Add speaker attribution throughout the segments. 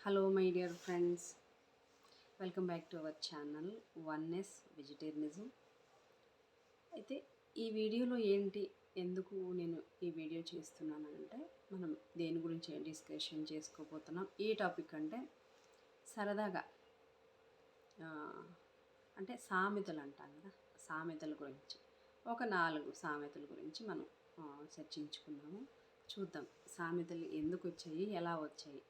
Speaker 1: Hello my dear friends welcome back to our channel oneness vegetarianism అయితే ఈ వీడియోలో ఏంటి ఎందుకు నేను ఈ వీడియో చేస్తున్నానంటే మనం దేని గురించి డిస్కషన్ చేసుకోబోతున్నాం ఏ టాపిక్ అంటే సరదాగా అంటే సామెతలు అంటాం కదా సామెతల గురించి. ఒక నాలుగు సామెతల గురించి మనం చర్చించుకున్నాము చూద్దాం సామెతలు ఎందుకు వచ్చాయి ఎలా వచ్చాయి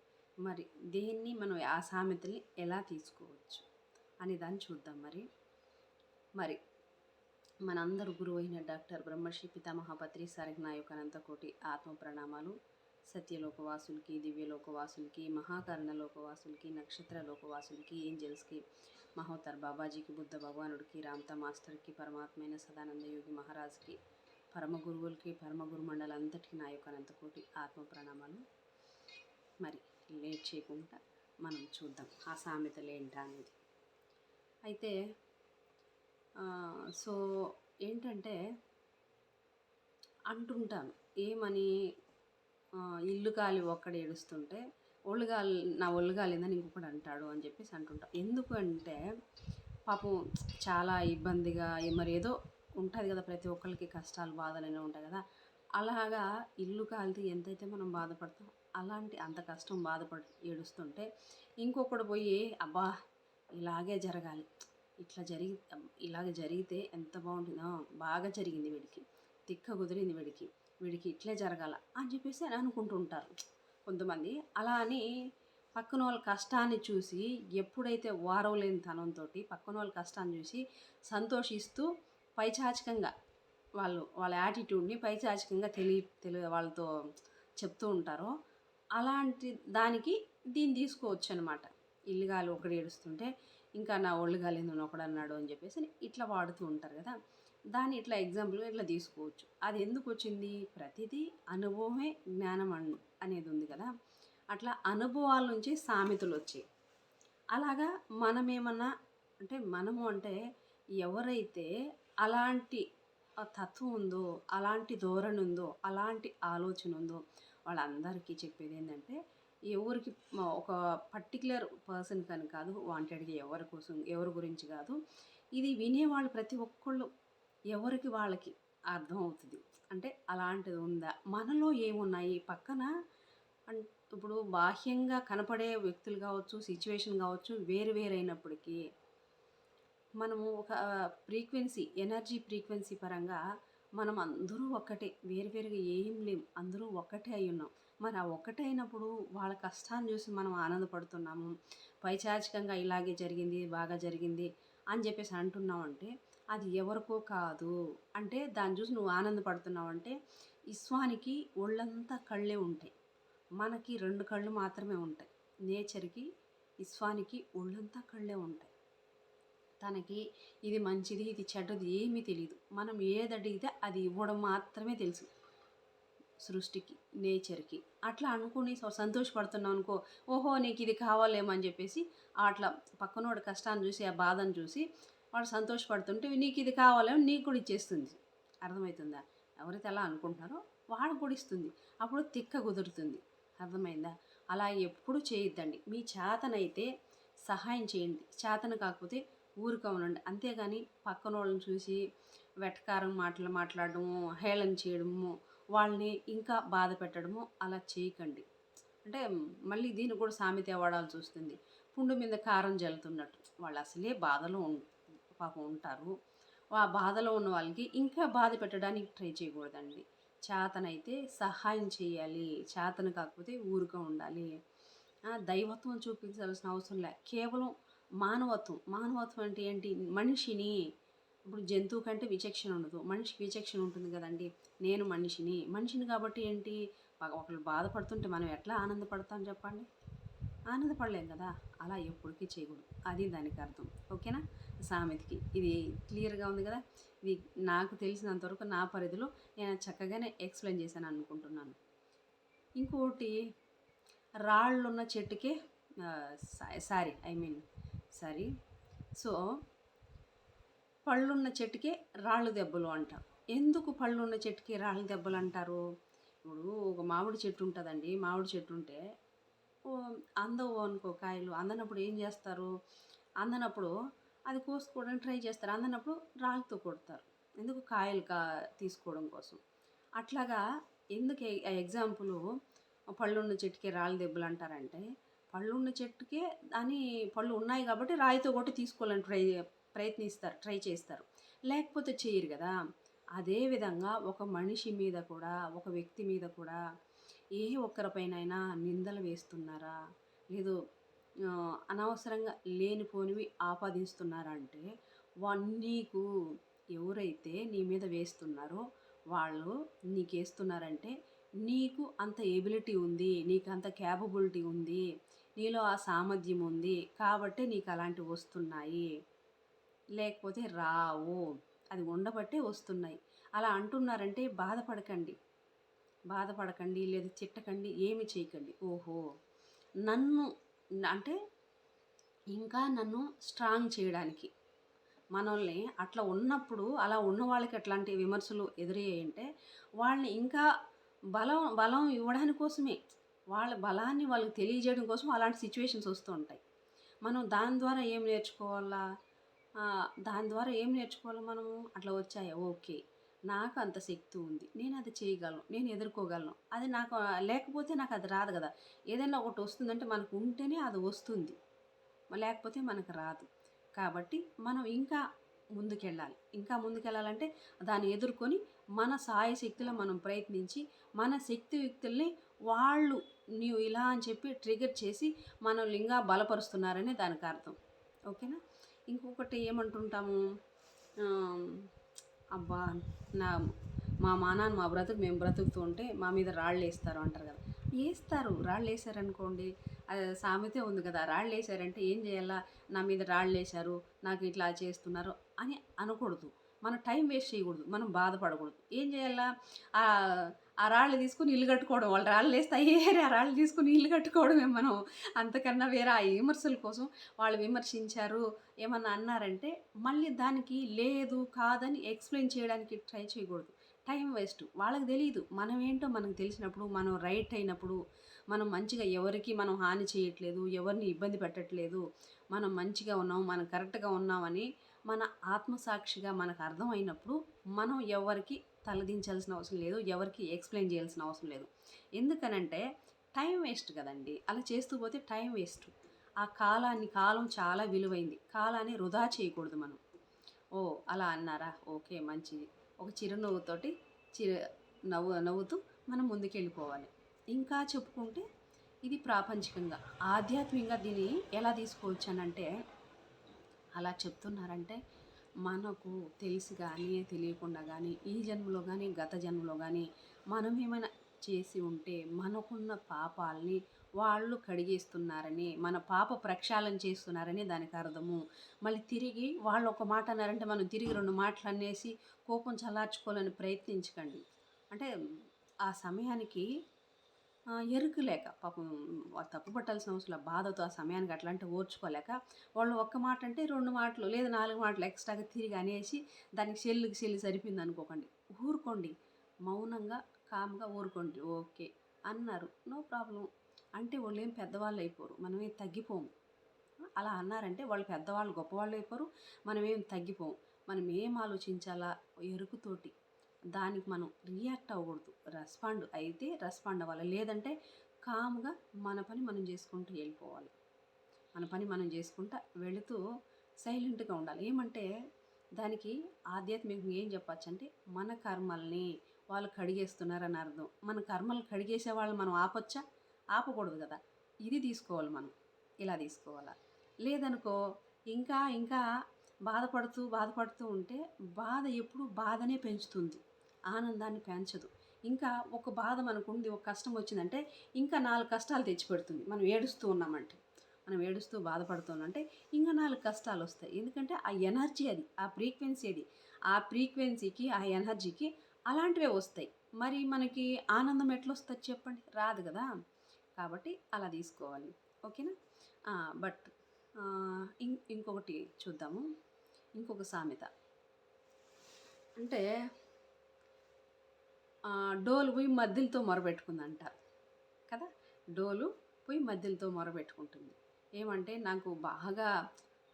Speaker 1: మరి దీన్ని మనం ఆ సామెతల్ని ఎలా తీసుకోవచ్చు అనే దాన్ని చూద్దాం మరి. మరి మనందరు గురువు అయిన డాక్టర్ బ్రహ్మర్షి పితామహాపత్రి సరగ్నాయక అనంతకోటి ఆత్మ ప్రణామాలు. సత్యలోకవాసులకి దివ్యలోకవాసులకి మహాకరణ లోకవాసులకి నక్షత్ర లోకవాసులకి ఏంజల్స్కి మహోతర్ బాబాజీకి బుద్ధ భగవానుడికి రామ్తా మాస్టర్కి పరమాత్మైన సదానంద యోగి మహారాజ్కి పరమ గురువులకి పరమ గురుమండలంతటికి నా యొక్క అనంతకోటి ఆత్మ ప్రణామాలు. మరి లేట్ చేయకుండా మనం చూద్దాం ఆ సామెతలు ఏంటా అనేది. అయితే సో ఏంటంటే అంటుంటాను ఏమని ఇల్లు కాలి ఒక్కడ ఏడుస్తుంటే ఒళ్ళు గాలి నా ఒళ్ళు గాలిందని ఇంకొకటి అంటాడు అని చెప్పేసి అంటుంటాం. ఎందుకంటే పాపం చాలా ఇబ్బందిగా మరి ఏదో ఉంటుంది కదా ప్రతి ఒక్కరికి కష్టాలు బాధలు అనేవి ఉంటాయి కదా. అలాగా ఇల్లు కాలితే ఎంతైతే మనం బాధపడతాం అలాంటి అంత కష్టం బాధపడి ఏడుస్తుంటే ఇంకొకడు పోయి అబ్బా ఇలాగే జరగాలి. ఇట్లా జరిగి ఇలాగ జరిగితే ఎంత బాగుంటుందో. బాగా జరిగింది వీడికి. తిక్క కుదిరింది వీడికి. వీడికి ఇట్లే జరగాల. అని చెప్పేసి అని అనుకుంటుంటారు కొంతమంది అలా అని పక్కన వాళ్ళ కష్టాన్ని చూసి ఎప్పుడైతే వారవలేని తనంతో పక్కన వాళ్ళ కష్టాన్ని చూసి సంతోషిస్తూ పైచాచికంగా వాళ్ళు వాళ్ళ యాటిట్యూడ్ని పైచాచికంగా తెలియ తెలియ వాళ్ళతో చెప్తూ ఉంటారో అలాంటి దానికి దీన్ని తీసుకోవచ్చు అనమాట ఇల్లుగాలు ఒకడు ఏడుస్తుంటే ఇంకా నా ఒళ్ళు గాలిందని ఒకడు అన్నాడు అని చెప్పేసి ఇట్లా వాడుతూ ఉంటారు కదా. దాన్ని ఇట్లా ఎగ్జాంపుల్గా ఇట్లా తీసుకోవచ్చు. అది ఎందుకు వచ్చింది? ప్రతిదీ అనుభవమే జ్ఞానం అన్ అనేది ఉంది కదా. అట్లా అనుభవాల నుంచి సామెతలు వచ్చాయి. అలాగా మనమేమన్నా అంటే మనము అంటే ఎవరైతే అలాంటి తత్వం ఉందో అలాంటి ధోరణి ఉందో అలాంటి ఆలోచన ఉందో వాళ్ళందరికీ చెప్పేది ఏంటంటే ఎవరికి ఒక పర్టికులర్ పర్సన్ కానీ కాదు వాంటెడ్గా ఎవరి కోసం ఎవరి గురించి కాదు ఇది వినేవాళ్ళు ప్రతి ఒక్కళ్ళు ఎవరికి వాళ్ళకి అర్థం అవుతుంది అంటే అలాంటిది ఉందా? మనలో ఏమున్నాయి? పక్కన ఇప్పుడు బాహ్యంగా కనపడే వ్యక్తులు కావచ్చు సిచ్యువేషన్ కావచ్చు వేరు వేరైనప్పటికీ మనము ఒక ఫ్రీక్వెన్సీ ఎనర్జీ ఫ్రీక్వెన్సీ పరంగా మనం అందరూ ఒక్కటే వేరువేరుగా ఏం లేం. అందరూ ఒక్కటే అయి ఉన్నాం. మరి ఆ ఒక్కటే అయినప్పుడు వాళ్ళ కష్టాన్ని చూసి మనం ఆనందపడుతున్నాము. పైచాచికంగా ఇలాగే జరిగింది బాగా జరిగింది అని చెప్పేసి అంటున్నావు అంటే అది ఎవరికో కాదు. అంటే దాన్ని చూసి నువ్వు ఆనందపడుతున్నావు అంటే ఇస్వానికి ఒళ్ళంతా కళ్ళే ఉంటాయి. మనకి రెండు కళ్ళు మాత్రమే ఉంటాయి. నేచర్కి ఇస్వానికి ఒళ్ళంతా కళ్ళే ఉంటాయి. తనకి ఇది మంచిది ఇది చెడ్డది ఏమీ తెలియదు మనం ఏది అడిగితే అది ఇవ్వడం మాత్రమే తెలుసు సృష్టికి నేచర్కి. అట్లా అనుకుని సో సంతోషపడుతున్నాం అనుకో ఓహో నీకు ఇది కావాలేమో అని చెప్పేసి అట్లా పక్కనోడి కష్టాన్ని చూసి ఆ బాధను చూసి వాడు సంతోషపడుతుంటే నీకు ఇది కావాలేమో నీకు కూడా ఇచ్చేస్తుంది. అర్థమవుతుందా? ఎవరైతే అలా అనుకుంటున్నారో వాడు కూడా ఇస్తుంది. అప్పుడు తిక్క కుదురుతుంది. అర్థమైందా? అలా ఎప్పుడు చేయొద్దండి. మీ చేతనైతే సహాయం చేయండి. చేతన కాకపోతే ఊరుక ఉండండి. అంతేగాని పక్కన వాళ్ళని చూసి వెటకారం మాటలు మాట్లాడడము హేళన చేయడము వాళ్ళని ఇంకా బాధ పెట్టడము అలా చేయకండి. అంటే మళ్ళీ దీన్ని కూడా సామెత వాడాల్సి వస్తుంది పుండు మీద కారం జల్లుతున్నట్టు. వాళ్ళు అసలే బాధలో ఉం పాపం ఉంటారు. ఆ బాధలో ఉన్న వాళ్ళకి ఇంకా బాధ పెట్టడానికి ట్రై చేయకూడదండి. చేతనైతే సహాయం చేయాలి. చేతన కాకపోతే ఊరుగా ఉండాలి. దైవత్వం చూపించాల్సిన అవసరం లే. కేవలం మానవత్వం. మానవత్వం అంటే ఏంటి? మనిషిని ఇప్పుడు జంతువు కంటే విచక్షణ ఉండదు. మనిషికి విచక్షణ ఉంటుంది కదండి. నేను మనిషిని. మనిషిని కాబట్టి ఏంటి? ఒకళ్ళు బాధపడుతుంటే మనం ఎట్లా ఆనందపడతాం చెప్పండి? ఆనందపడలేం కదా. అలా ఎప్పటికీ చేయకూడదు. అది దానికి అర్థం. ఓకేనా? సామెతకి. ఇది క్లియర్గా ఉంది కదా? ఇది నాకు తెలిసినంతవరకు నా పరిధిలో నేను చక్కగానే ఎక్స్ప్లెయిన్ చేశాను అనుకుంటున్నాను. ఇంకోటి రాళ్ళున్న చెట్టుకే sorry I mean sorry. So పళ్ళున్న చెట్టుకే రాళ్ళు దెబ్బలు అంటారు ఎందుకు పళ్ళున్న చెట్టుకి రాళ్ళ దెబ్బలు అంటారు? ఇప్పుడు ఒక మామిడి చెట్టు ఉంటుందండి. మామిడి చెట్టు ఉంటే ఓ అందవు అనుకో కాయలు అందనప్పుడు ఏం చేస్తారు? అందనప్పుడు అది కోసుకోవడానికి ట్రై చేస్తారు. అందనప్పుడు రాళ్ళతో కొడతారు. ఎందుకు? కాయలు కా తీసుకోవడం కోసం. అట్లాగా ఎందుకు ఎగ్జాంపుల్ పళ్ళున్న చెట్టుకే రాళ్ళ దెబ్బలు అంటారంటే పళ్ళు ఉన్న చెట్టుకే అని పళ్ళు ఉన్నాయి కాబట్టి రాయితో కొట్టి తీసుకోవాలని ట్రై ప్రయత్నిస్తారు ట్రై చేస్తారు. లేకపోతే చేయరు కదా. అదేవిధంగా ఒక మనిషి మీద కూడా ఒక వ్యక్తి మీద కూడా ఏ ఒక్కరిపైనైనా నిందలు వేస్తున్నారా? లేదు అనవసరంగా లేనిపోనివి ఆపాదిస్తున్నారా అంటే వా నీకు ఎవరైతే నీ మీద వేస్తున్నారో వాళ్ళు నీకు వేస్తున్నారంటే నీకు అంత ఎబిలిటీ ఉంది నీకు అంత క్యాపబిలిటీ ఉంది నీలో ఆ సామర్థ్యం ఉంది కాబట్టి నీకు అలాంటివి వస్తున్నాయి. లేకపోతే రావు. అది ఉండబట్టే వస్తున్నాయి. అలా అంటున్నారంటే బాధపడకండి. బాధపడకండి లేదా చిట్టకండి ఏమి చేయకండి. ఓహో! నన్ను అంటే ఇంకా నన్ను స్ట్రాంగ్ చేయడానికి మనల్ని అట్లా ఉన్నప్పుడు అలా ఉన్న వాళ్ళకి అట్లాంటి విమర్శలు ఎదురయ్యాయంటే వాళ్ళని ఇంకా బలం బలం ఇవ్వడానికి కోసమే. వాళ్ళ బలాన్ని వాళ్ళకి తెలియజేయడం కోసం అలాంటి సిచ్యువేషన్స్ వస్తూ ఉంటాయి. మనం దాని ద్వారా ఏం నేర్చుకోవాలా? దాని ద్వారా ఏం నేర్చుకోవాలి మనము? అట్లా వచ్చాయా? ఓకే. నాకు అంత శక్తి ఉంది. నేను అది చేయగలను. నేను ఎదుర్కోగలను. అది నాకు లేకపోతే నాకు అది రాదు కదా. ఏదైనా ఒకటి వస్తుందంటే మనకు ఉంటేనే అది వస్తుంది. లేకపోతే మనకు రాదు. కాబట్టి మనం ఇంకా ముందుకెళ్ళాలి. ఇంకా ముందుకెళ్ళాలంటే దాన్ని ఎదుర్కొని మన సాయశక్తిలో మనం ప్రయత్నించి మన శక్తి వ్యక్తుల్ని వాళ్ళు నీవు ఇలా అని చెప్పి ట్రిగర్ చేసి మనం లింగా బలపరుస్తున్నారనే దానికి అర్థం. ఓకేనా? ఇంకొకటి ఏమంటుంటాము? అబ్బా నా మా మానాన్ని మా బ్రతుకు మేము బ్రతుకుతూ ఉంటే మా మీద రాళ్ళు వేస్తారు అంటారు కదా. వేస్తారు. రాళ్ళు వేసారనుకోండి అది సామెతే ఉంది కదా రాళ్ళు వేసారంటే ఏం చేయాలా? నా మీద రాళ్ళు వేశారు నాకు ఇట్లా చేస్తున్నారు అని అనకూడదు. మనం టైం వేస్ట్ చేయకూడదు మనం బాధపడకూడదు. ఏం చేయాలా? ఆ రాళ్ళు తీసుకుని ఇల్లు కట్టుకోవడం వాళ్ళు రాళ్ళు వేస్తే అయ్యే ఆ రాళ్ళు తీసుకుని ఇల్లు కట్టుకోవడమే మనం. అంతకన్నా వేరే ఆ విమర్శల కోసం వాళ్ళు విమర్శించారు ఏమన్నా అన్నారంటే మళ్ళీ దానికి లేదు కాదని ఎక్స్ప్లెయిన్ చేయడానికి ట్రై చేయకూడదు. Time waste. వాళ్ళకి తెలియదు మనం ఏంటో మనకు తెలిసినప్పుడు మనం రైట్ అయినప్పుడు మనం మంచిగా ఎవరికి మనం హాని చేయట్లేదు ఎవరిని ఇబ్బంది పెట్టట్లేదు మనం మంచిగా ఉన్నాం మనం కరెక్ట్గా ఉన్నామని మన ఆత్మసాక్షిగా మనకు అర్థమైనప్పుడు మనం ఎవరికి తలదించాల్సిన అవసరం లేదు ఎవరికి ఎక్స్ప్లెయిన్ చేయాల్సిన అవసరం లేదు. ఎందుకనంటే టైం వేస్ట్ కదండి. అలా చేస్తూ పోతే టైం వేస్ట్ ఆ కాలాన్ని కాలం చాలా విలువైంది. కాలాన్ని వృధా చేయకూడదు మనం. ఓ అలా అన్నారా? ఓకే మంచిది. ఒక చిరునవ్వుతోటి చిరు నవ్వు నవ్వుతూ మనం ముందుకెళ్ళిపోవాలి. ఇంకా చెప్పుకుంటే ఇది ప్రాపంచికంగా ఆధ్యాత్మికంగా దీన్ని ఎలా తీసుకోవచ్చు అని అంటే అలా చెప్తున్నారంటే మనకు తెలిసి కానీ తెలియకుండా కానీ ఈ జన్మలో కానీ గత జన్మలో కానీ మనం ఏమైనా చేసి ఉంటే మనకున్న పాపాలని వాళ్ళు కడిగేస్తున్నారని మన పాప ప్రక్షాళన చేస్తున్నారని దానికి అర్థము. మళ్ళీ తిరిగి వాళ్ళు ఒక మాట అన్నారంటే మనం తిరిగి రెండు మాటలు అనేసి కోపం చల్లార్చుకోవాలని ప్రయత్నించకండి. అంటే ఆ సమయానికి ఆ, ఎరుకు లేక పాపం తప్పు పట్టాల్సిన అవసరం బాధతో ఆ సమయానికి అట్లాంటి ఓర్చుకోలేక వాళ్ళు ఒక్క మాట అంటే రెండు మాటలు లేదా నాలుగు మాటలు ఎక్స్ట్రాగా తిరిగి అనేసి దానికి చెల్లుకి చెల్లి సరిపోయింది అనుకోకండి. ఊరుకోండి. మౌనంగా కామ్గా ఊరుకోండి. ఓకే అన్నారు. నో ప్రాబ్లం అంటే వాళ్ళు ఏం పెద్దవాళ్ళు అయిపోరు. మనమేం తగ్గిపోము. అలా అన్నారంటే వాళ్ళు పెద్దవాళ్ళు గొప్పవాళ్ళు అయిపోరు. మనమేం తగ్గిపోము. మనం ఏం ఆలోచించాలా? ఎరుకుతోటి దానికి మనం రియాక్ట్ అవ్వకూడదు. రెస్పాండ్ అయితే రెస్పాండ్ అవ్వాలి. లేదంటే కామ్గా మన పని మనం చేసుకుంటూ వెళ్ళిపోవాలి. మన పని మనం చేసుకుంటా వెళుతూ సైలెంట్గా ఉండాలి. ఏమంటే దానికి ఆధ్యాత్మికంగా ఏం చెప్పచ్చు అంటే మన కర్మల్ని వాళ్ళు కడిగేస్తున్నారని అర్థం. మన కర్మలు కడిగేసే వాళ్ళు మనం ఆపొచ్చా? ఆపకూడదు కదా. ఇది తీసుకోవాలి మనం. ఇలా తీసుకోవాలా? లేదనుకో ఇంకా ఇంకా బాధపడుతూ బాధపడుతూ ఉంటే బాధ ఎప్పుడు బాధనే పెంచుతుంది. ఆనందాన్ని పెంచదు. ఇంకా ఒక బాధ మనకుంది ఒక కష్టం వచ్చిందంటే ఇంకా నాలుగు కష్టాలు తెచ్చిపెడుతుంది. మనం ఏడుస్తూ ఉన్నామంటే మనం ఏడుస్తూ బాధపడుతున్నామంటే ఇంకా నాలుగు కష్టాలు వస్తాయి. ఎందుకంటే ఆ ఎనర్జీ అది ఆ ఫ్రీక్వెన్సీ అది. ఆ ఫ్రీక్వెన్సీకి ఆ ఎనర్జీకి అలాంటివే వస్తాయి. మరి మనకి ఆనందం ఎట్లా వస్తుంది చెప్పండి? రాదు కదా? కాబట్టి అలా తీసుకోవాలి. ఓకేనా? బట్ ఇంకొకటి చూద్దాము. ఇంకొక సామెత. అంటే డోలు పోయి మద్దిలతో మొరబెట్టుకుందంట. కదా? డోలు పోయి మధ్యలతో మొరబెట్టుకుంటుంది. ఏమంటే నాకు బాగా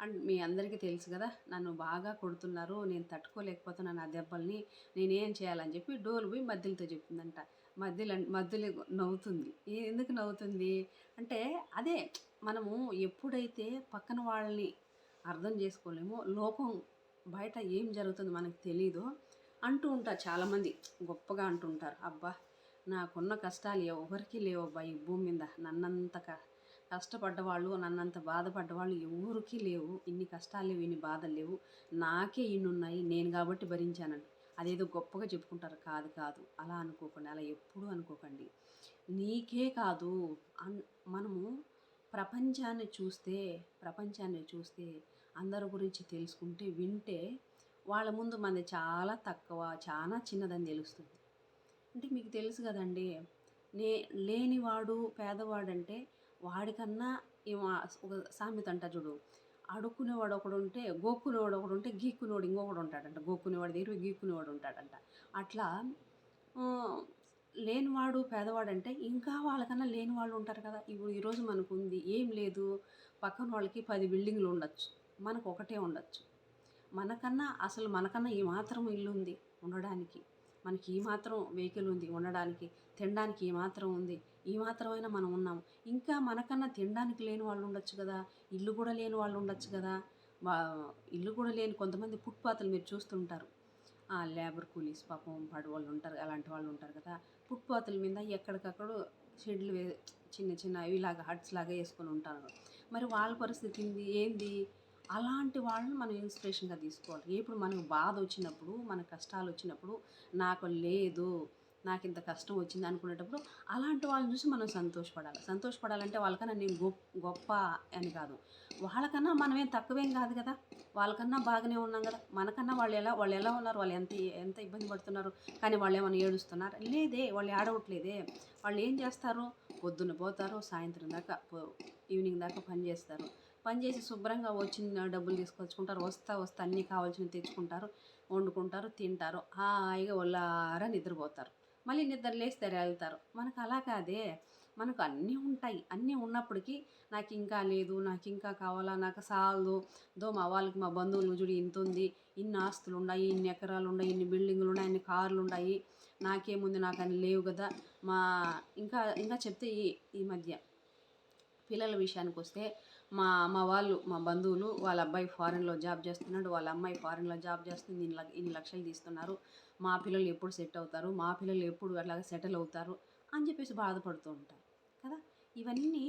Speaker 1: అండ్ మీ అందరికీ తెలుసు కదా నన్ను బాగా కొడుతున్నారు నేను తట్టుకోలేకపోతున్నాను ఆ దెబ్బల్ని నేనేం చేయాలని చెప్పి డోలు పోయి మధ్యలతో చెప్తుందంట. మధ్యలో మధ్యలో నవ్వుతుంది. ఎందుకు నవ్వుతుంది? అంటే అదే మనము ఎప్పుడైతే పక్కన వాళ్ళని అర్థం చేసుకోలేమో లోకం బయట ఏం జరుగుతుందో మనకు తెలీదో. అంటూ ఉంటారు చాలామంది. గొప్పగా అంటుంటారు అబ్బా నాకున్న కష్టాలు ఎవరికి లేవు అబ్బా ఈ భూమి మీద. నన్నంత క కష్టపడ్డవాళ్ళు నన్నంత బాధపడ్డవాళ్ళు ఎవరికి లేవు. ఇన్ని కష్టాలు లేవు ఇన్ని బాధలు లేవు. నాకే ఇన్ని ఉన్నాయి నేను కాబట్టి భరించానని. అదేదో గొప్పగా చెప్పుకుంటారు. కాదు కాదు. అలా అనుకోకండి అలా ఎప్పుడూ అనుకోకండి. నీకే కాదు. అన్ మనము ప్రపంచాన్ని చూస్తే ప్రపంచాన్ని చూస్తే అందరి గురించి తెలుసుకుంటే వింటే వాళ్ళ ముందు మనది చాలా తక్కువ చాలా చిన్నదని తెలుస్తుంది. అంటే మీకు తెలుసు కదండి నే లేనివాడు పేదవాడంటే వాడికన్నా ఏమో ఒక సామెత అంట చూడు. అడుక్కునేవాడు ఒకడు ఉంటే గోక్కునేవాడు ఒకడు ఉంటే గీక్కునేవాడు ఇంకొకడు ఉంటాడంట. గోక్కునేవాడు దగ్గర గీక్కునేవాడు ఉంటాడంట. అట్లా లేనివాడు పేదవాడు అంటే ఇంకా వాళ్ళకన్నా లేని వాళ్ళు ఉంటారు కదా. ఇప్పుడు ఈరోజు మనకు ఉంది ఏం లేదు. పక్కన వాళ్ళకి పది బిల్డింగ్లు ఉండొచ్చు. మనకు ఒకటే ఉండొచ్చు. మనకన్నా అసలు మనకన్నా ఈ మాత్రం ఇల్లు ఉంది ఉండడానికి. మనకి ఈ మాత్రం వెహికల్ ఉంది ఉండడానికి. తినడానికి ఈ మాత్రం ఉంది. ఈ మాత్రమైనా మనం ఉన్నాం. ఇంకా మనకన్నా తినడానికి లేని వాళ్ళు ఉండొచ్చు కదా. ఇల్లు కూడా లేని వాళ్ళు ఉండొచ్చు కదా. ఇల్లు కూడా లేని కొంతమంది ఫుట్పాత్లు మీరు చూస్తుంటారు. లేబర్ కూలీస్ పాపం పడి వాళ్ళు ఉంటారు అలాంటి వాళ్ళు ఉంటారు కదా. ఫుట్పాత్ల మీద ఎక్కడికక్కడ షెడ్లు వే చిన్న చిన్న ఇలాగ హట్స్ లాగా వేసుకొని ఉంటారు. మరి వాళ్ళ పరిస్థితి ఏంది? అలాంటి వాళ్ళని మనం ఇన్స్పిరేషన్గా తీసుకోవాలి. ఇప్పుడు మనకు బాధ వచ్చినప్పుడు మన కష్టాలు వచ్చినప్పుడు నాకు లేదు నాకు ఇంత కష్టం వచ్చింది అనుకునేటప్పుడు అలాంటి వాళ్ళని చూసి మనం సంతోషపడాలి. సంతోషపడాలంటే వాళ్ళకన్నా నేను గొప్ప గొప్ప అని కాదు. వాళ్ళకన్నా మనమేం తక్కువేం కాదు కదా. వాళ్ళకన్నా బాగానే ఉన్నాం కదా. మనకన్నా వాళ్ళు ఎలా వాళ్ళు ఎలా ఉన్నారు వాళ్ళు ఎంత ఎంత ఇబ్బంది పడుతున్నారు కానీ వాళ్ళు ఏమైనా ఏడుస్తున్నారు? లేదే వాళ్ళు ఏడవట్లేదే. వాళ్ళు ఏం చేస్తారు? పొద్దున్న పోతారు సాయంత్రం దాకా పో- ఈవినింగ్ దాకా పని చేస్తారు. పని చేసి శుభ్రంగా వచ్చిన డబ్బులు తీసుకొచ్చుకుంటారు. వస్తా వస్తా అన్నీ కావాల్సినవి తెచ్చుకుంటారు వండుకుంటారు తింటారు. హాయిగా ఒళ్ళారా నిద్రపోతారు. మళ్ళీ నిద్ర లేచి వెళ్తారు మనకు అలా కాదే. మనకు అన్నీ ఉంటాయి. అన్నీ ఉన్నప్పటికీ నాకు ఇంకా లేదు నాకు ఇంకా కావాలా నాకు సాలదు. దో మా వాళ్ళకి మా బంధువులు చూడు ఇంత ఉంది. ఇన్ని ఆస్తులు ఉన్నాయి ఇన్ని ఎకరాలు ఉన్నాయి ఇన్ని బిల్డింగులు ఉన్నాయి ఇన్ని కార్లు ఉన్నాయి. నాకేముంది నాకు అని లేవు కదా. మా ఇంకా ఇంకా చెప్తే ఈ ఈ మధ్య పిల్లల విషయానికి వస్తే మా మా వాళ్ళు మా బంధువులు వాళ్ళ అబ్బాయి ఫారెన్లో జాబ్ చేస్తున్నాడు వాళ్ళ అమ్మాయి ఫారెన్లో జాబ్ చేస్తుంది ఇన్ని ఇన్ని లక్షలు తీస్తున్నారు. మా పిల్లలు ఎప్పుడు సెట్ అవుతారు? మా పిల్లలు ఎప్పుడు అట్లాగా సెటిల్ అవుతారు? అని చెప్పేసి బాధపడుతూ ఉంటారు. కదా? ఇవన్నీ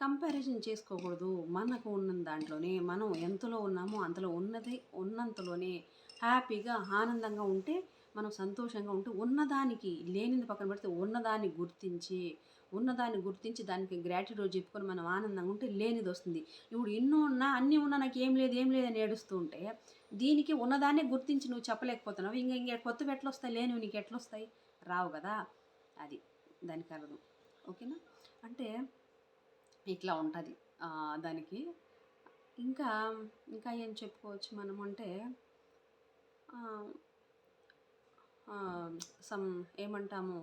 Speaker 1: కంపారిజన్ చేసుకోకూడదు. మనకు ఉన్న దాంట్లోనే మనం ఎంతలో ఉన్నామో అంతలో ఉన్నది ఉన్నంతలోనే హ్యాపీగా ఆనందంగా ఉంటే మనం సంతోషంగా ఉంటే ఉన్నదానికి లేనిది పక్కన పెడితే ఉన్నదాన్ని గుర్తించి ఉన్నదాన్ని గుర్తించి దానికి గ్రాటిట్యూడ్ చెప్పుకొని మనం ఆనందంగా ఉంటే లేనిది వస్తుంది. ఇప్పుడు ఎన్నో ఉన్నా అన్నీ ఉన్నా నాకు ఏం లేదు ఏం లేదని ఏడుస్తూ ఉంటే దీనికి ఉన్నదాన్ని గుర్తించి నువ్వు చెప్పలేకపోతున్నావు. ఇంకా ఇంకా కొత్తవి ఎట్లా వస్తాయి లేనివి నీకు ఎట్లా వస్తాయి? రావు కదా అది. దానికి అర్థం. ఓకేనా? అంటే ఇట్లా ఉంటుంది. దానికి ఇంకా ఇంకా ఏం చెప్పుకోవచ్చు మనం అంటే సమ్ ఏమంటాము?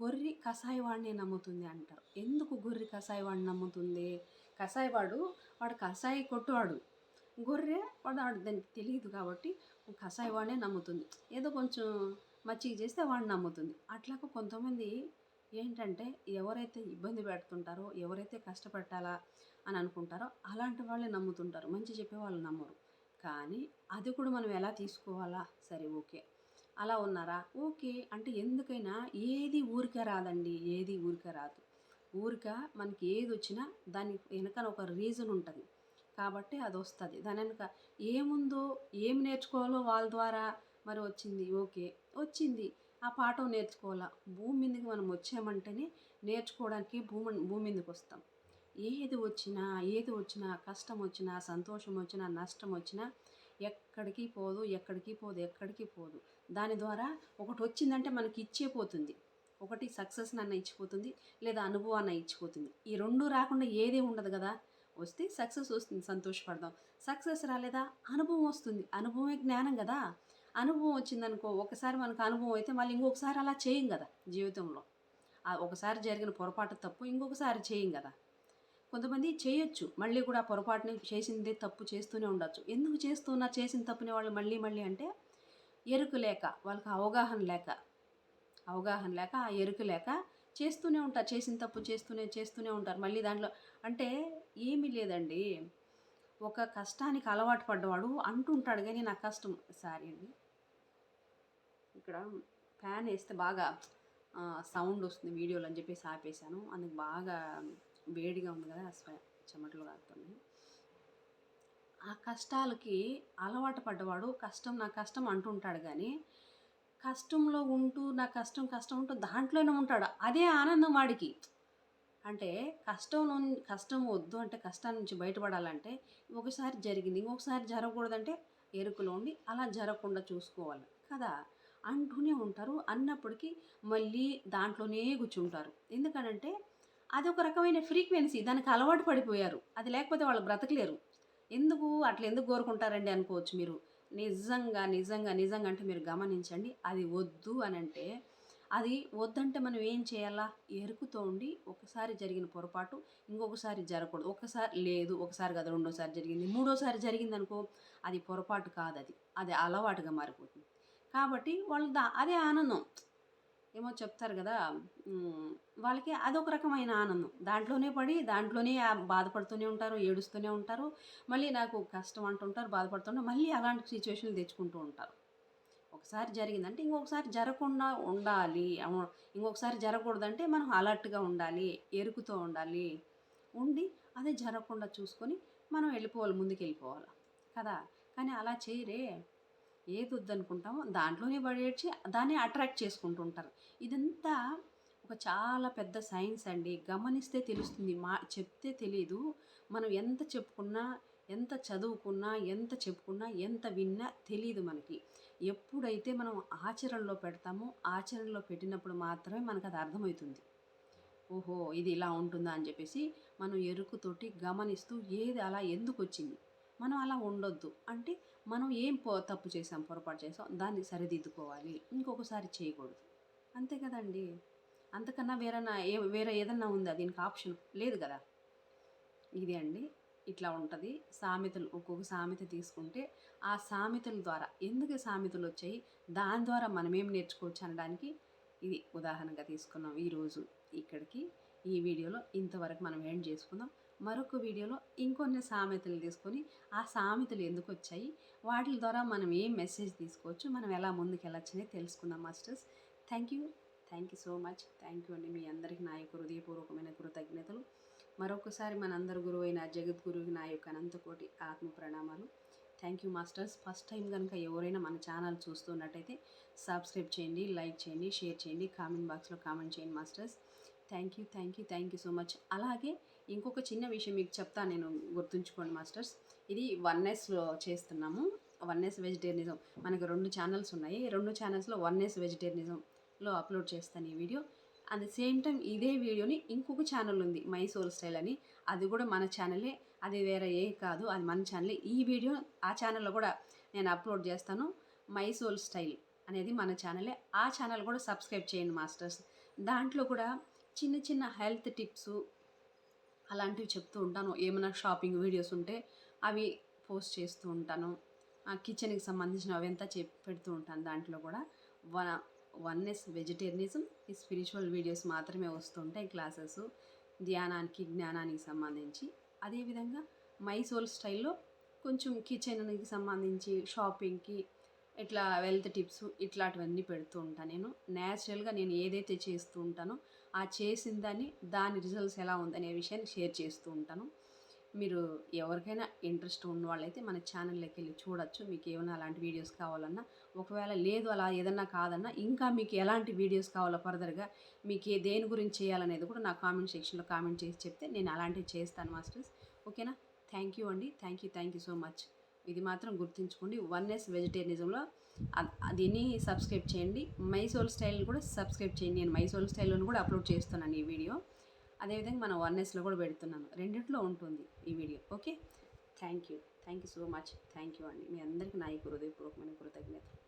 Speaker 1: గొర్రె కషాయవాడినే నమ్ముతుంది అంటారు. ఎందుకు గొర్రె కషాయవాడిని నమ్ముతుంది? కషాయవాడు వాడు కషాయ కొట్టువాడు. గొర్రె వాడు వాడు దానికి తెలియదు కాబట్టి కషాయవాడినే నమ్ముతుంది. ఏదో కొంచెం మచ్చిక చేస్తే వాడిని నమ్ముతుంది. అట్లాగా కొంతమంది ఏంటంటే ఎవరైతే ఇబ్బంది పెడుతుంటారో ఎవరైతే కష్టపెట్టాలా అని అనుకుంటారో అలాంటి వాళ్ళే నమ్ముతుంటారు. మంచి చెప్పే వాళ్ళు నమ్మరు. కానీ అది కూడా మనం ఎలా తీసుకోవాలా? సరే ఓకే. అలా ఉన్నారా? ఓకే. అంటే ఎందుకైనా ఏది ఊరికే రాదండి. ఏది ఊరికే రాదు. ఊరిక మనకి ఏది వచ్చినా దాని వెనకాల ఒక రీజన్ ఉంటుంది. కాబట్టి అది వస్తుంది. దాని వెనక ఏముందో ఏం నేర్చుకోవాలో వాళ్ళ ద్వారా మరి వచ్చింది. ఓకే. వచ్చింది. ఆ పాఠం నేర్చుకోవాలా? భూమి మీదకి మనం వచ్చామంటేనే నేర్చుకోవడానికి భూమి భూమి మీదకి వస్తాం. ఏది వచ్చినా ఏది వచ్చినా కష్టం వచ్చినా సంతోషం వచ్చినా నష్టం వచ్చినా ఎక్కడికి పోదు ఎక్కడికి పోదు ఎక్కడికి పోదు. దాని ద్వారా ఒకటి వచ్చిందంటే మనకి ఇచ్చే పోతుంది. ఒకటి సక్సెస్ అన్న ఇచ్చిపోతుంది లేదా అనుభవాన్ని ఇచ్చిపోతుంది. ఈ రెండు రాకుండా ఏదే ఉండదు కదా? వస్తే సక్సెస్ వస్తుంది సంతోషపడదాం. సక్సెస్ రాలేదా? అనుభవం వస్తుంది. అనుభవమే జ్ఞానం కదా? అనుభవం వచ్చిందనుకో ఒకసారి మనకు అనుభవం అయితే మళ్ళీ ఇంకొకసారి అలా చేయం కదా జీవితంలో. ఒకసారి జరిగిన పొరపాటు తప్పు ఇంకొకసారి చేయం కదా. కొంతమంది చేయొచ్చు మళ్ళీ కూడా పొరపాటుని చేసిందే తప్పు చేస్తూనే ఉండొచ్చు. ఎందుకు చేస్తున్నా చేసిన తప్పుని వాళ్ళు మళ్ళీ మళ్ళీ అంటే ఎరుకు లేక వాళ్ళకి అవగాహన లేక అవగాహన లేక ఆ ఎరుకు లేక చేస్తూనే ఉంటారు చేసిన తప్పు చేస్తూనే చేస్తూనే ఉంటారు. మళ్ళీ దాంట్లో అంటే ఏమీ లేదండి. ఒక కష్టానికి అలవాటు పడ్డవాడు అంటుంటాడు కానీ నా కష్టం. సారీ అండి. ఇక్కడ ఫ్యాన్ వేస్తే బాగా సౌండ్ వస్తుంది వీడియోలు అని చెప్పేసి ఆపేశాను. అందుకు బాగా వేడిగా ఉంది కదా చెమటలు కారుతున్నాయి. ఆ కష్టాలకి అలవాటు పడ్డవాడు కష్టం నా కష్టం అంటుంటాడు కానీ కష్టంలో ఉంటూ నా కష్టం కష్టం ఉంటూ దాంట్లోనే ఉంటాడు. అదే ఆనందం వాడికి. అంటే కష్టం కష్టం వద్దు అంటే కష్టాల నుంచి బయటపడాలంటే ఒకసారి జరిగింది ఇంకొకసారి జరగకూడదంటే ఎరుకులో ఉండి అలా జరగకుండా చూసుకోవాలి కదా. అంటూనే ఉంటారు. అన్నప్పటికీ మళ్ళీ దాంట్లోనే కూర్చుంటారు. ఎందుకనంటే అది ఒక రకమైన ఫ్రీక్వెన్సీ. దానికి అలవాటు పడిపోయారు. అది లేకపోతే వాళ్ళు బ్రతకలేరు. ఎందుకు అట్లా ఎందుకు కోరుకుంటారండి అనుకోవచ్చు మీరు? నిజంగా నిజంగా నిజంగా అంటే మీరు గమనించండి. అది వద్దు అని అంటే అది వద్దంటే మనం ఏం చేయాలా? ఎరుకుతో ఉండి ఒకసారి జరిగిన పొరపాటు ఇంకొకసారి జరగకూడదు. ఒకసారి లేదు ఒకసారి కదా రెండోసారి జరిగింది మూడోసారి జరిగింది అనుకో అది పొరపాటు కాదు అది. అది అలవాటుగా మారిపోతుంది. కాబట్టి వాళ్ళు దా అదే ఆనందం. ఏమో చెప్తారు కదా వాళ్ళకి అదొక రకమైన ఆనందం. దాంట్లోనే పడి దాంట్లోనే బాధపడుతూనే ఉంటారు ఏడుస్తూనే ఉంటారు. మళ్ళీ నాకు కష్టం అంటుంటారు బాధపడుతుంటారు మళ్ళీ అలాంటి సిచ్యువేషన్లు తెచ్చుకుంటూ ఉంటారు. ఒకసారి జరిగిందంటే ఇంకొకసారి జరగకుండా ఉండాలి. ఇంకొకసారి జరగకూడదంటే మనం అలర్ట్గా ఉండాలి ఎరుకుతో ఉండాలి. ఉండి అదే జరగకుండా చూసుకొని మనం వెళ్ళిపోవాలి ముందుకు వెళ్ళిపోవాలి కదా? కానీ అలా చేయరే. ఏది వద్దనుకుంటామో దాంట్లోనే పడేడ్చి దాన్ని అట్రాక్ట్ చేసుకుంటూ ఉంటారు. ఇదంతా ఒక చాలా పెద్ద సైన్స్ అండి. గమనిస్తే తెలుస్తుంది. మా చెప్తే తెలీదు. మనం ఎంత చెప్పుకున్నా ఎంత చదువుకున్నా ఎంత చెప్పుకున్నా ఎంత విన్నా తెలియదు మనకి. ఎప్పుడైతే మనం ఆచరణలో పెడతామో ఆచరణలో పెట్టినప్పుడు మాత్రమే మనకు అది అర్థమవుతుంది. ఓహో ఇది ఇలా ఉంటుందా అని చెప్పేసి మనం ఎరుకుతోటి గమనిస్తూ ఏది అలా ఎందుకు వచ్చింది? మనం అలా ఉండొద్దు. అంటే మనం ఏం తప్పు చేసాం పొరపాటు చేసాం దాన్ని సరిదిద్దుకోవాలి. ఇంకొకసారి చేయకూడదు. అంతే కదండి. అంతకన్నా వేరే ఏ వేరే ఏదన్నా ఉందా? దీనికి ఆప్షన్ లేదు కదా. ఇది అండి. ఇట్లా ఉంటుంది. సామెతలు ఒక్కొక్క సామెత తీసుకుంటే ఆ సామెతల ద్వారా ఎందుకు సామెతలు వచ్చాయి? దాని ద్వారా మనం ఏం నేర్చుకోవచ్చు అనడానికి ఇది ఉదాహరణగా తీసుకున్నాం ఈరోజు ఇక్కడికి. ఈ వీడియోలో ఇంతవరకు మనం ఎండ్ చేసుకుందాం. మరొక వీడియోలో ఇంకొన్ని సామెతలు తీసుకొని ఆ సామెతలు ఎందుకు వచ్చాయి? వాటి ద్వారా మనం ఏం మెసేజ్ తీసుకోవచ్చు? మనం ఎలా ముందుకు వెళ్ళొచ్చనే తెలుసుకుందాం masters thank you thank you so much thank you అండి మీ అందరికీ నా యొక్క హృదయపూర్వకమైన కృతజ్ఞతలు. మరొకసారి మనందరి గురువు అయిన జగద్గురువుకి నా యొక్క అనంతకోటి ఆత్మ ప్రణామాలు. Thank you masters first time కనుక ఎవరైనా మన ఛానల్ చూస్తున్నట్టయితే సబ్స్క్రైబ్ చేయండి లైక్ చేయండి షేర్ చేయండి కామెంట్ బాక్స్లో కామెంట్ చేయండి masters thank you thank you thank you so much అలాగే ఇంకొక చిన్న విషయం మీకు చెప్తాను నేను గుర్తుంచుకోండి మాస్టర్స్. ఇది వన్నెస్లో చేస్తున్నాము. Oneness vegetarianism. మనకు రెండు ఛానల్స్ ఉన్నాయి. రెండు ఛానల్స్లో వన్నెస్ వెజిటేరియనిజంలో అప్లోడ్ చేస్తాను ఈ video. At the same time ఇదే వీడియోని ఇంకొక ఛానల్ ఉంది మైసూర్ స్టైల్ అని. అది కూడా మన ఛానలే. అది వేరే ఏ కాదు అది మన ఛానలే. ఈ వీడియో ఆ ఛానల్లో కూడా నేను అప్లోడ్ చేస్తాను. మైసూర్ స్టైల్ అనేది మన ఛానలే. ఆ ఛానల్ కూడా సబ్స్క్రైబ్ చేయండి మాస్టర్స్. దాంట్లో కూడా చిన్న చిన్న హెల్త్ టిప్స్ అలాంటివి చెప్తూ ఉంటాను. ఏమైనా షాపింగ్ వీడియోస్ ఉంటే అవి పోస్ట్ చేస్తూ ఉంటాను. ఆ కిచెన్కి సంబంధించిన అవంతా చెప్ పెడుతూ ఉంటాను దాంట్లో కూడా. వన్ వన్నెస్ వెజిటేరియనిజం ఈ స్పిరిచువల్ వీడియోస్ మాత్రమే వస్తుంటాయి క్లాసెస్. ధ్యానానికి జ్ఞానానికి సంబంధించి. అదేవిధంగా మైసోల్ స్టైల్లో కొంచెం కిచెన్కి సంబంధించి షాపింగ్కి ఇట్లా వెల్త్ టిప్స్ ఇట్లాంటివన్నీ పెడుతూ ఉంటాను నేను. న్యాచురల్గా నేను ఏదైతే చేస్తూ ఉంటానో ఆ చేసిన దాన్ని దాని రిజల్ట్స్ ఎలా ఉందనే విషయాన్ని షేర్ చేస్తూ ఉంటాను. మీరు ఎవరికైనా ఇంట్రెస్ట్ ఉన్న వాళ్ళైతే మన ఛానల్లోకి వెళ్ళి చూడొచ్చు. మీకు ఏమైనా అలాంటి వీడియోస్ కావాలన్నా ఒకవేళ లేదు అలా ఏదన్నా కాదన్నా ఇంకా మీకు ఎలాంటి వీడియోస్ కావాలో ఫర్దర్గా మీకు ఏ దేని గురించి చేయాలనేది కూడా నా కామెంట్ సెక్షన్లో కామెంట్ చేసి చెప్తే నేను అలాంటివి చేస్తాను మాస్టర్స్. ఓకేనా? థ్యాంక్ యూ అండి. Thank you. Thank you so much. ఇది మాత్రం గుర్తుంచుకోండి. వన్ ఎస్ వెజిటేరియనిజంలో దీన్ని సబ్స్క్రైబ్ చేయండి. మైసోల్ స్టైల్ కూడా సబ్స్క్రైబ్ చేయండి. నేను మైసోల్ స్టైల్లోని కూడా అప్లోడ్ చేస్తున్నాను ఈ వీడియో. అదేవిధంగా మన వన్నెస్లో కూడా పెడుతున్నాను. రెండింటిలో ఉంటుంది ఈ video. Okay? Thank you. Thank you so much. Thank you అండి. మీ అందరికీ నా ఈ హృదయపూర్వకమైన కృతజ్ఞతలు.